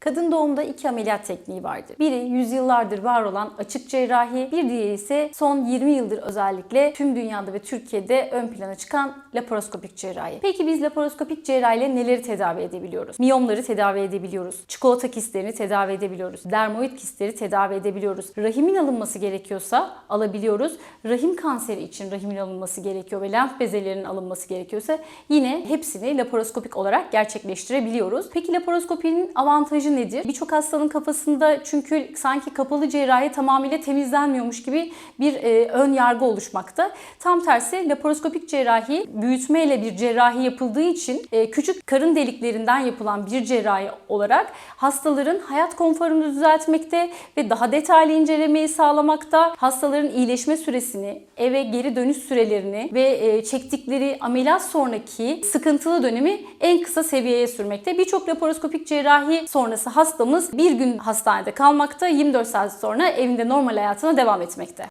Kadın doğumda iki ameliyat tekniği vardır. Biri yüzyıllardır var olan açık cerrahi, bir diğeri ise son 20 yıldır özellikle tüm dünyada ve Türkiye'de ön plana çıkan laparoskopik cerrahi. Peki biz laparoskopik cerrahiyle neleri tedavi edebiliyoruz? Miyomları tedavi edebiliyoruz. Çikolata kistlerini tedavi edebiliyoruz. Dermoid kistleri tedavi edebiliyoruz. Rahimin alınması gerekiyorsa alabiliyoruz. Rahim kanseri için rahimin alınması gerekiyor ve lenf bezelerinin alınması gerekiyorsa yine hepsini laparoskopik olarak gerçekleştirebiliyoruz. Peki laparoskopinin avantajı nedir? Birçok hastanın kafasında çünkü sanki kapalı cerrahi tamamıyla temizlenmiyormuş gibi bir e, ön yargı oluşmakta. Tam tersi laparoskopik cerrahi büyütmeyle bir cerrahi yapıldığı için e, küçük karın deliklerinden yapılan bir cerrahi olarak hastaların hayat konforunu düzeltmekte ve daha detaylı incelemeyi sağlamakta, hastaların iyileşme süresini, eve geri dönüş sürelerini ve e, çektikleri ameliyat sonraki sıkıntılı dönemi en kısa seviyeye sürmekte. Birçok laparoskopik cerrahi sonrası hastamız bir gün hastanede kalmakta, 24 saat sonra evinde normal hayatına devam etmekte.